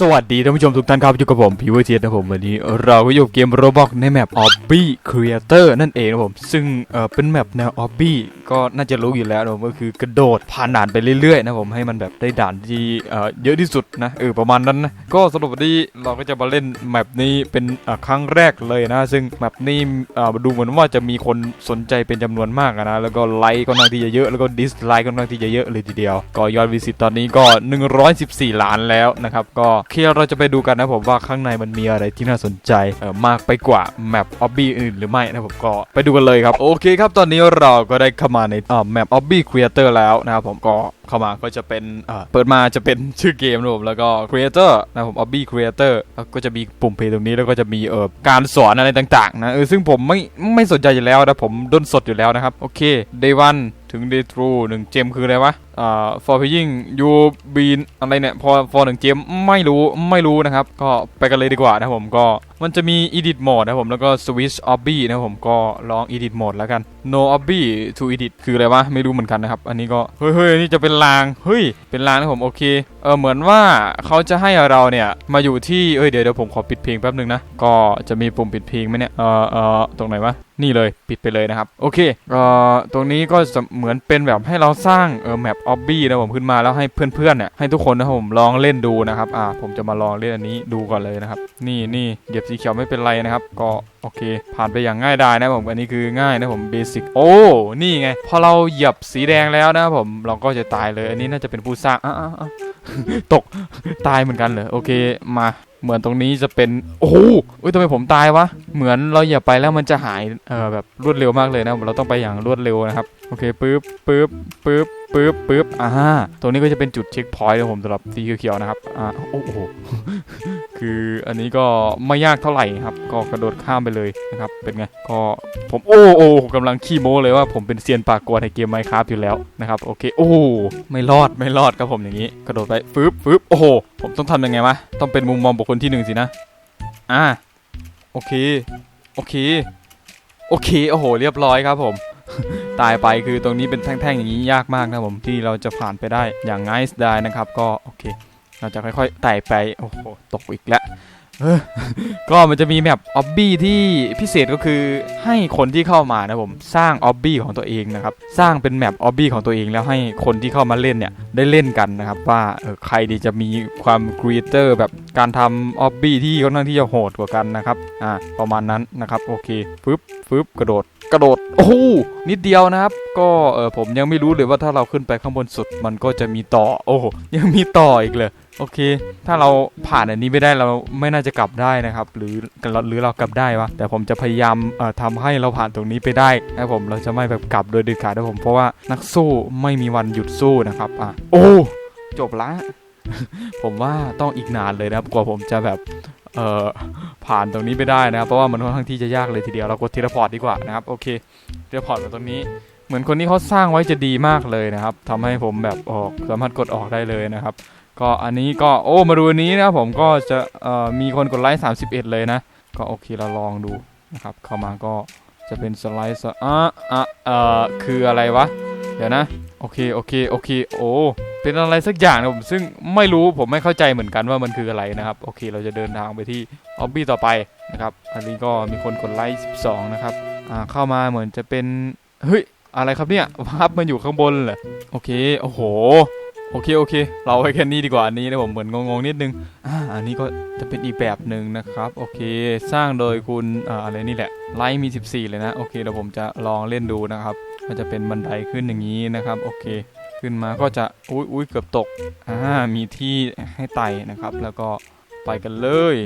สวัสดีท่านผู้ชมทุกท่านครับอยู่กับผมพีวเทียนะผมวันนี้เราก็อยู่กับเกมโรบอกในแมป Obby Creator นั่นเองนะผมซึ่งเออเป็นแมปแนว Obby ก็น่าจะรู้อยู่แล้วนะผมก็คือกระโดดผ่านด่านไปเรื่อยๆนะผมให้มันแบบได้ด่านที่เออเยอะที่สุดนะเออประมาณนั้นนะก็สรุปวันนี้เราก็จะมาเล่นแมปนี้เป็นครั้งแรกเลยนะ ซึ่งแมปนี้เออดูเหมือนว่าจะมีคนสนใจเป็นจำนวนมากนะแล้วก็ไลค์ก็น่างที่จะเยอะแล้วก็ดิสไลค์ก็น่างที่จะเยอะเลยทีเดียว ก็ยอดวิสิตตอนนี้ก็ 114 ล้านแล้วนะครับก็เคเราจะไปดูกันนะผมว่าข้างในมันมีอะไรที่น่าสนใจมากไปกว่าแมปออบบี้อื่นหรือไม่นะผมก็ไปดูกันเลยครับโอเคครับตอนนี้เราก็ได้เข้ามาในแมปออบบี้ครีเอเตอร์แล้วนะครับผมก็เข้ามาก็จะเป็นเปิดมาจะเป็นชื่อเกมนะผมแล้วก็ Creator นะผม Obby Creator แล้วก็จะมีปุ่มเพลย์ตรงนี้แล้วก็จะมีเอ่อการสอนอะไรต่างๆนะเออซึ่งผมไม่ไม่สนใจอยู่แล้วนะผมด้นสดอยู่แล้วนะครับ โอเค Day 1ถึง Day 2หนึ่งเจมคืออะไรวะ อ่า for playing you been อะไรเนี่ยพอ for หนึ่งเจมไม่รู้ไม่รู้นะครับ ก็ไปกันเลยดีกว่านะผมก็มันจะมี edit mode นะผมแล้วก็ switch obby นะผมก็ลอง edit mode แล้วกัน no obby to edit คืออะไรวะไม่รู้เหมือนกันนะครับ อันนี้ก็เฮ้ยเฮ้ยนี่จะเป็นรางเฮ้ยเป็นรางนะผมโอเคเออเหมือนว่าเขาจะให้เราเนี่ยมาอยู่ที่เอ้ยเดี๋ยวเดี๋ยวผมขอปิดเพลงแป๊บนึงนะก็จะมีปุ่มปิดเพลงไหมเนี่ยเออเออตรงไหนวะนี่เลยปิดไปเลยนะครับโอเคเออตรงนี้ก็เหมือนเป็นแบบให้เราสร้างเออแมปออบบี้นะผมขึ้นมาแล้วให้เพื่อนๆเนี่ยให้ทุกคนนะผมลองเล่นดูนะครับอ่าผมจะมาลองเล่นอันนี้ดูก่อนเลยนะครับ นี่นี่เหยียบสีเขียวไม่เป็นไรนะครับ ก็โอเค ผ่านไปอย่างง่ายดายนะผมอันนี้คือง่ายนะผมเบสิกโอ้นี่ไง พอเราเหยียบสีแดงแล้วนะผมเราก็จะตายเลย อันนี้น่าจะเป็นผู้สร้างอ้าวอ้าวอ้าวตกตายเหมือนกันเหรอโอเคมาเหมือนตรงนี้จะเป็น โอ้โหเอ้ยทำไมผมตายวะเหมือนเราเหยียบไปแล้วมันจะหายเออแบบรวดเร็วมากเลยนะเราต้องไปอย่างรวดเร็วนะครับโอเคปึ๊บปึ๊บปึ๊บปึ๊บปึ๊บอ่าตรงนี้ก็จะเป็นจุดเช็คพอยต์ของผมสำหรับสีเขียวๆนะครับอ่าโอ้โหคืออันนี้ก็ไม่ยากเท่าไหร่ครับ ก็กระโดดข้ามไปเลยนะครับเป็นไงก็ผมโอ้โอ้กำลังขี้โม้เลยว่าผมเป็นเซียนปากกลัวในเกมไมค์ครับอยู่แล้วนะครับโอเคโอ้ไม่รอดไม่รอดครับผมอย่างนี้ กระโดดไปฟึบฟึบโอ้โหผมต้องทำยังไงวะต้องเป็นมุมมองบุคคลที่หนึ่งสินะอ่า โอเค โอเค โอเค โอ้โห เรียบร้อยครับผม ตายไปคือตรงนี้เป็นแท่งๆอย่างนี้ยากมากนะผมที่เราจะผ่านไปได้อย่างง่ายได้นะครับ ก็โอเค เราจะค่อยๆไต่ไป โอ้โห ตกอีกแล้ว ก็มันจะมีแมปออบบี้ที่พิเศษก็คือให้คนที่เข้ามานะผมสร้างออบบี้ของตัวเองนะครับสร้างเป็นแมปออบบี้ของตัวเองแล้วให้คนที่เข้ามาเล่นเนี่ยได้เล่นกันนะครับว่าเออใครดีจะมีความครีเอเตอร์แบบการทำออบบี้ที่ค่อนข้างที่จะโหดกว่ากันนะครับอ่าประมาณนั้นนะครับโอเคฟึบฟึบกระโดดกระโดดโอ้โหนิดเดียวนะครับ ก็เออผมยังไม่รู้เลยว่าถ้าเราขึ้นไปข้างบนสุด มันก็จะมีต่อ โอ้ยังมีต่ออีกเลยโอเค ถ้าเราผ่านอันนี้ไม่ได้เราไม่น่าจะกลับได้นะครับ หรือหรือเรากลับได้วะ แต่ผมจะพยายามเอ่อทำให้เราผ่านตรงนี้ไปได้นะผม เราจะไม่แบบกลับโดยเด็ดขาดนะผม เพราะว่านักสู้ไม่มีวันหยุดสู้นะครับอะโอ้ จบละ ผมว่าต้องอีกนานเลยนะครับ กว่าผมจะแบบเอ่อผ่านตรงนี้ไปได้นะครับ เพราะว่ามันค่อนข้างที่จะยากเลยทีเดียว เรากดเทเลพอร์ตดีกว่านะครับ โอเค เทเลพอร์ตมาตรงนี้เหมือนคนที่เขาสร้างไว้จะดีมากเลยนะครับทำให้ผมแบบออกสามารถกดออกได้เลยนะครับ ก็อันนี้ก็โอ้มาดูอันนี้นะครับผมก็จะมีคนกดไลค์31 เลยนะ ก็โอเคเราลองดูนะครับเข้ามาก็จะเป็นสไลด์สอะอะเอ่อคืออะไรวะ เดี๋ยวนะ โอเค โอเค โอเค โอ้ เป็นอะไรสักอย่างนะผมซึ่งไม่รู้ผมไม่เข้าใจเหมือนกันว่ามันคืออะไรนะครับ โอเค เราจะเดินทางไปที่ออบบี้ต่อไปนะครับ อันนี้ก็มีคนกดไลค์12 นะครับ อ่า เข้ามาเหมือนจะเป็น เฮ้ย อะไรครับเนี่ย ภาพมันอยู่ข้างบนเหรอ โอเค โอ้โห โอเคโอเค เราไว้แค่นี้ดีกว่าอันนี้นะผมเหมือนงงๆนิดนึงอ่าอันนี้ก็จะเป็นอีกแบบหนึ่งนะครับ โอเค สร้างโดยคุณอ่าอะไรนี่แหละไลท์มี 14 เลยนะโอเคเดี๋ยวผมจะลองเล่นดูนะครับก็จะเป็นบันไดขึ้นอย่างนี้นะครับ โอเค ขึ้นมาก็จะอุ้ยอุ้ยเกือบตกอ่ามีที่ให้ไต่นะครับ แล้วก็ไปกันเลย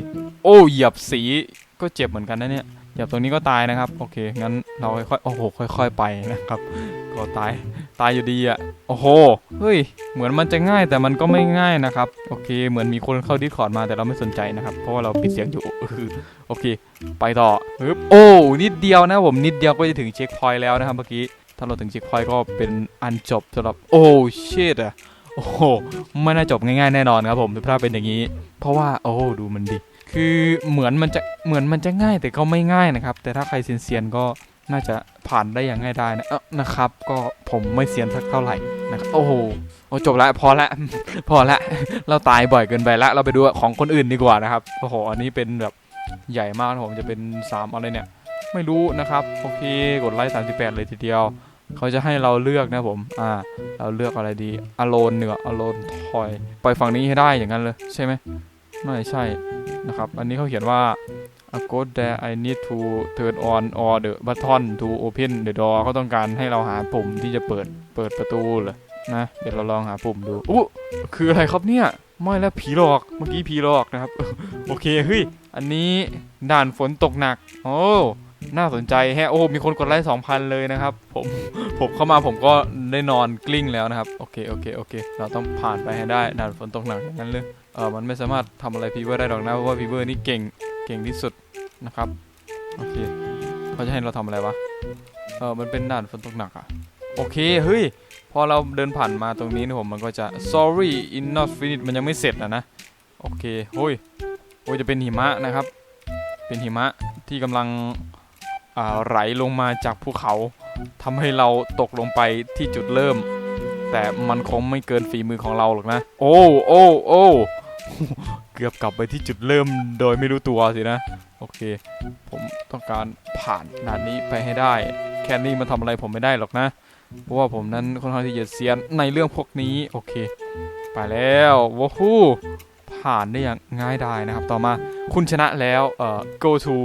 โอ้เหยียบสีก็เจ็บเหมือนกันนะเนี่ยเหยียบตรงนี้ก็ตายนะครับ โอเคงั้นเราค่อยๆโอ้โหค่อย ๆ ไปนะครับ ก็ตาย ตายอยู่ดีอะโอ้โห เฮ้ย เหมือนมันจะง่ายแต่มันก็ไม่ง่ายนะครับ โอเค เหมือนมีคนเข้าดิสคอร์ดมาแต่เราไม่สนใจนะครับ เพราะว่าเราปิดเสียงอยู่โอเค ไปต่อฮึบโอ้ นิดเดียวนะผมนิดเดียวก็จะถึงเช็คพอยต์แล้วนะครับเมื่อกี้ ถ้าเราถึงเช็คพอยต์ก็เป็นอันจบสำหรับ โอ้เชิดอะโอ้โห ไม่น่าจบง่ายๆแน่นอนครับผมถ้าเป็นอย่างนี้ เพราะว่า โอ้ ดูมันดิ คือเหมือนมันจะ เหมือนมันจะง่ายแต่ก็ไม่ง่ายนะครับ แต่ถ้าใครเซียนๆก็ น่าจะผ่านได้อย่างง่ายได้นะเออนะครับ ก็ผมไม่เซียนสักเท่าไหร่นะครับโอ้โหโอ้จบแล้วพอละ พอละ เราตายบ่อยเกินไปละ เราไปดูของคนอื่นดีกว่านะครับโอ้โหอันนี้เป็นแบบใหญ่มากผมจะเป็น 3 อะไรเนี่ย ไม่รู้นะครับโอเคกดไลค์38เลยทีเดียว เขาจะให้เราเลือกนะผมอ่าเราเลือกอะไรดีอโลนเหนืออโลนทอยไปฝั่งนี้ให้ได้อย่างนั้นเลย ใช่ไหมไม่ใช่นะครับ อันนี้เขาเขียนว่า a go there I need to turn on or the button to open the door เขาต้องการให้เราหาปุ่มที่จะเปิดเปิดประตูเหรอนะ เดี๋ยวเราลองหาปุ่มดูอู้คืออะไรครับเนี่ย ไม่แล้วผีหลอก เมื่อกี้ผีหลอกนะครับ โอเค เฮ้ย อันนี้ด่านฝนตกหนัก โอ้น่าสนใจแฮะโอ้ มีคนกดไลค์สองพันเลยนะครับ ผม ผมเข้ามาผมก็ได้นอนกลิ้งแล้วนะครับ โอเค โอเค โอเค เราต้องผ่านไปให้ได้ ด่านฝนตกหนักอย่างนั้นเลย เออมันไม่สามารถทำอะไรพีเวอร์ได้หรอกนะ เพราะว่าพีเวอร์นี่เก่ง เก่งที่สุด นะครับ โอเคเขาจะให้เราทำอะไรวะ เออมันเป็นด่านฝนตกหนักอะโอเค เฮ้ย พอเราเดินผ่านมาตรงนี้นะผมมันก็จะ sorry in not finished มันยังไม่เสร็จนะนะ โอเคโอ้ยโอ้ยจะเป็นหิมะนะครับ เป็นหิมะที่กำลังไหลลงมาจากภูเขาทำให้เราตกลงไปที่จุดเริ่ม แต่มันคงไม่เกินฝีมือของเราหรอกนะ โอ้โอ้โอ้เกือบกลับไปที่จุดเริ่มโดยไม่รู้ตัวสินะ โอเค ผมต้องการผ่านด่านนี้ไปให้ได้ แค่นี้มันทำอะไรผมไม่ได้หรอกนะ เพราะว่าผมนั้นค่อนข้างที่จะเซียนในเรื่องพวกนี้ โอเค ไปแล้วว้าวผ่านได้อย่างง่ายดายนะครับ ต่อมาคุณชนะแล้วเอ่อ go to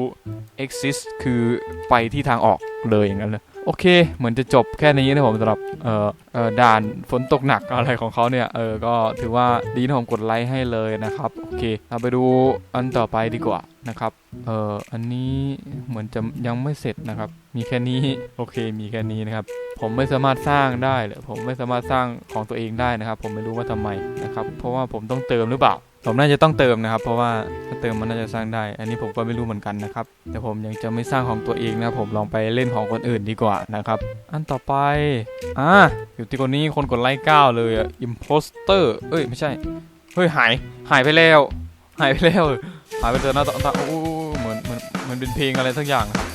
exist คือไปที่ทางออกเลยอย่างนั้นเลย โอเค เหมือนจะจบแค่นี้นะผมสำหรับเอ่อเอ่อด่านฝนตกหนักอะไรของเขาเนี่ย เออ ก็ถือว่าดีนะผมกดไลค์ให้เลยนะครับ โอเค เราไปดูอันต่อไปดีกว่านะครับ เอ่อ อันนี้เหมือนจะยังไม่เสร็จนะครับ มีแค่นี้ โอเค มีแค่นี้นะครับ ผมไม่สามารถสร้างได้เลยผมไม่สามารถสร้างของตัวเองได้นะครับ ผมไม่รู้ว่าทำไมนะครับ เพราะว่าผมต้องเติมหรือเปล่า ผมน่าจะต้องเติมนะครับ เพราะว่าถ้าเติมมันน่าจะสร้างได้ อันนี้ผมก็ไม่รู้เหมือนกันนะครับแต่ผมยังจะไม่สร้างของตัวเองนะครับผมลองไปเล่นของคนอื่นดีกว่านะครับ อันต่อไปอ่าอยู่ที่คนนี้คนกดไลค์เก้าเลยอะ imposter เอ้ยไม่ใช่เฮ้ยหายหายไปแล้ว หายไปแล้วหายไปเจอหน้าต่อตาโอ้เหมือนเหมือนเหมือนเป็นเพลงอะไรสักอย่างครับ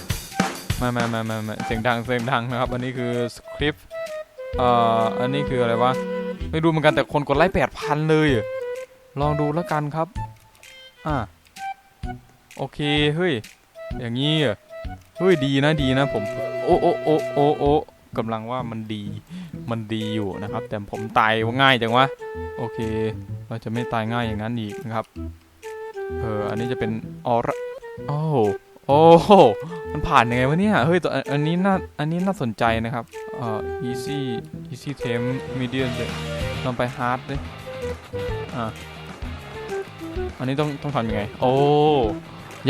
มามามามามาเสียงดังเสียงดังนะครับ อันนี้คือสคริปต์เอ่ออันนี้คืออะไรวะไม่รู้เหมือนกันแต่คนกดไลค์แปดพันเลยอะ ลองดูแล้วกันครับ อ่าโอเค เฮ้ย อย่างนี้เฮ้ย ดีนะ ดีนะ ผม โอ้โอ้โอ้โอ้โอ้กำลังว่ามันดี มันดีอยู่นะครับ แต่ผมตายง่ายจังวะ โอเค เราจะไม่ตายง่ายอย่างนั้นอีกนะครับ เออ อันนี้จะเป็นออร่าโอ้โอ้มันผ่านยังไงวะเนี่ย เฮ้ยตัวอันนี้น่า อันนี้น่าสนใจนะครับ เอ่อ easy easy temp medium เลยลองไป hard เลยอ่า อันนี้ต้องต้องทำยังไง โอ้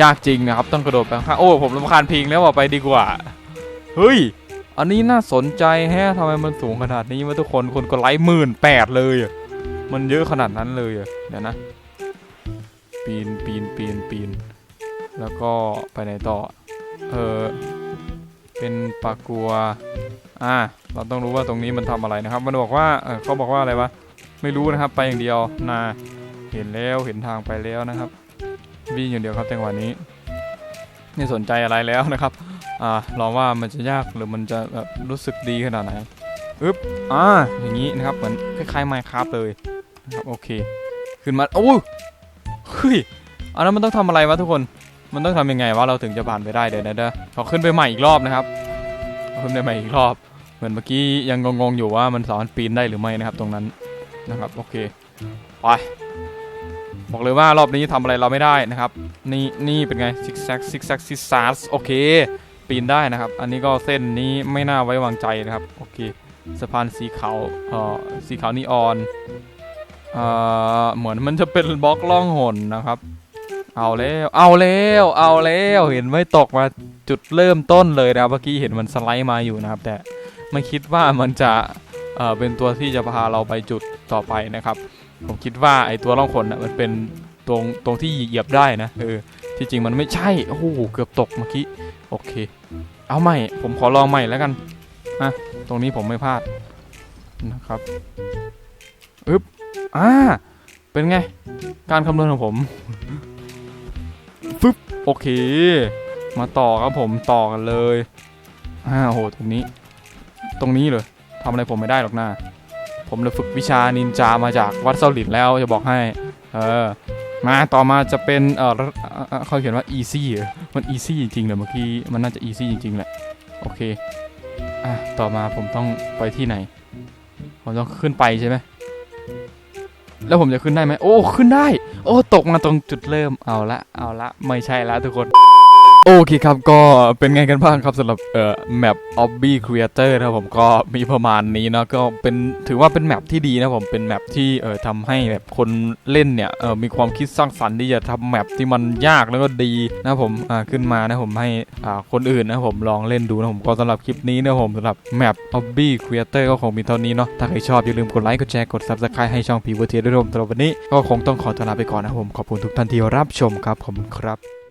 ยากจริงนะครับ ต้องกระโดดไปข้างโอ้ ผมรำคาญพิงแล้วอะไปดีกว่า เฮ้ย อันนี้น่าสนใจแฮะทำไมมันสูงขนาดนี้วะทุกคน คนก็ไลค์หมื่นแปดเลย มันเยอะขนาดนั้นเลยเดี๋ยวนะ ปีนปีนปีนปีน แล้วก็ไปไหนต่อ เออ เป็นปากัว อ่า เราต้องรู้ว่าตรงนี้มันทำอะไรนะครับ มันบอกว่า เออเขาบอกว่าอะไรวะ ไม่รู้นะครับ ไปอย่างเดียว นา เห็นแล้วเห็นทางไปแล้วนะครับ วิ่งอย่างเดียวครับจังหวะนี้ไม่สนใจอะไรแล้วนะครับอ่าลองว่ามันจะยากหรือมันจะแบบรู้สึกดีขนาดไหนอึ๊บอ่าอย่างนี้นะครับเหมือนคล้ายๆไมค์ครับเลยนะครับโอเค ขึ้นมาโอ้ยเฮ้ยอันนั้นมันต้องทำอะไรวะทุกคนมันต้องทำยังไงวะเราถึงจะผ่านไปได้เดี๋ยวนะเด้อขอขึ้นไปใหม่อีกรอบนะครับขอขึ้นไปใหม่อีกรอบ เหมือนเมื่อกี้ยังงงๆอยู่ว่ามันสามารถปีนได้หรือไม่นะครับ ตรงนั้นนะครับโอเคไป บอกเลยว่ารอบนี้ทำอะไรเราไม่ได้นะครับ นี่นี่เป็นไงซิกแซกซิกแซกซิซาร์สโอเค ปีนได้นะครับ อันนี้ก็เส้นนี้ไม่น่าไว้วางใจนะครับโอเคสะพานสีขาวเอ่อสีขาวนีออนเอ่อเหมือนมันจะเป็นบล็อกล่องหนนะครับ เอาแล้วเอาแล้วเอาแล้วเห็นไม่ตกมาจุดเริ่มต้นเลยนะครับเมื่อกี้เห็นมันสไลด์มาอยู่นะครับ แต่ไม่คิดว่ามันจะเอ่อเป็นตัวที่จะพาเราไปจุดต่อไปนะครับ ผมคิดว่าไอตัวล่องขนน่ะมันเป็นตรงตรงที่เหยียบได้นะเออที่จริงมันไม่ใช่โอ้โหเกือบตกเมื่อกี้โอเค เอาใหม่ ผมขอลองใหม่แล้วกันอะตรงนี้ผมไม่พลาดนะครับอึ๊บอ่าเป็นไง การคำนวณของผมฟึบโอเค มาต่อครับผมต่อกันเลยอ้าโหตรงนี้ ตรงนี้เลยทำอะไรผมไม่ได้หรอกนะ ผมเลยฝึกวิชานินจามาจากวัดเซาหลินแล้วจะบอกให้ เออ มาต่อมาจะเป็น เออเขาเขียนว่า easy เหรอมัน easy จริงๆเลยเมื่อกี้ มันน่าจะ easy จริงๆแหละ โอเค อะ ต่อมาผมต้องไปที่ไหน ผมต้องขึ้นไปใช่ไหม แล้วผมจะขึ้นได้ไหม โอ้ ขึ้นได้ โอ้ ตกมาตรงจุดเริ่ม เอาละ เอาละ ไม่ใช่ละทุกคน โอเคครับก็เป็นไงกันบ้างครับสำหรับเอ่อแมป Obby Creator นะครับผมก็มีประมาณนี้เนาะก็เป็นถือว่าเป็นแมปที่ดีนะผมเป็นแมปที่เอ่อทำให้แบบคนเล่นเนี่ยเอ่อมีความคิดสร้างสรรค์ที่จะทำแมปที่มันยากแล้วก็ดีนะผมอ่าขึ้นมานะผมให้อ่าคนอื่นนะผมลองเล่นดูนะผมก็สำหรับคลิปนี้นะผมสำหรับแมป Obby Creator ก็คงมีเท่านี้เนาะถ้าใครชอบอย่าลืมกดไลค์กดแชร์กด Subscribe ให้ช่องพีวเทียด้วยนะผมสำหรับวันนี้ก็คงต้องขอตัวลาไปก่อนนะผมขอบคุณทุกท่านที่รับชมครับขอบคุณครับ